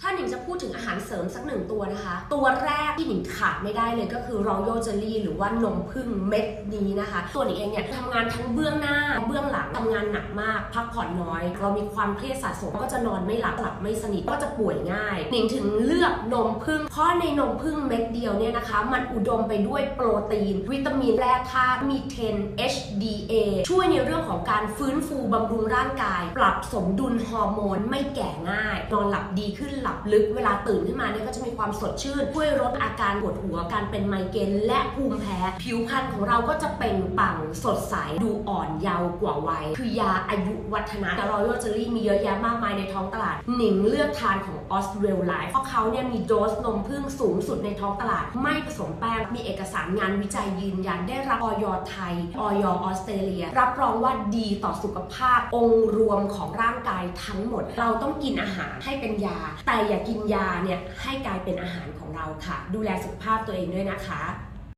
ถ้าหนิงจะพูดถึงอาหารเสริมสักหนึ่งตัวนะคะ ตัวแรกที่หนิงขาดไม่ได้เลยก็คือ Royal Jelly หรือว่านมผึ้งเม็ดนี้นะคะ ตัวหนิงเองเนี่ยทำงานทั้งเบื้องหน้า เบื้องหลังทำงานหนักมาก พักผ่อนน้อย เรามีความเครียดสะสมก็จะนอนไม่หลับหลับไม่สนิทก็จะป่วยง่าย หนิงถึงเลือกนมผึ้งเพราะในนมผึ้งเม็ดเดียวเนี่ยนะคะ มันอุดมไปด้วยโปรตีน วิตามินแร่ธาตุมีเทน HDA ช่วยในเรื่องของการฟื้นฟูบำรุงร่างกาย ปรับสมดุลฮอร์โมนไม่แก่ง่าย นอนหลับดีขึ้นหลับลึกเวลาตื่นขึ้นมาเนี่ยก็จะมีความสดชื่นช่วยลดอาการปวดหัวการเป็นไมเกรนและภูมิแพ้ ผิวพรรณของเราก็จะเปล่งปลั่งสดใสดูอ่อนเยาว์กว่าวัย คือยาอายุวัฒนะรอยัลเจอรี่มีเยอะแยะมากมายในท้องตลาด หนิงเลือกทานของออสเ a ลไลฟ์เพราะเขาเนี่ยมีโดสนมผึ้งสูงสุดในท้องตลาด ไม่ผสมแป้งมีเอกสารงานวิจัยยืนยันได้รับออยไทยออยออสเตรเลีย รับรองว่าดีต่อสุขภาพองค์รวมของร่างกายทั้งหมด เราต้องกินอาหารให้เป็นยา แต่อย่ากินยาเนี่ยให้กลายเป็นอาหารของเราค่ะ ดูแลสุขภาพตัวเองด้วยนะคะ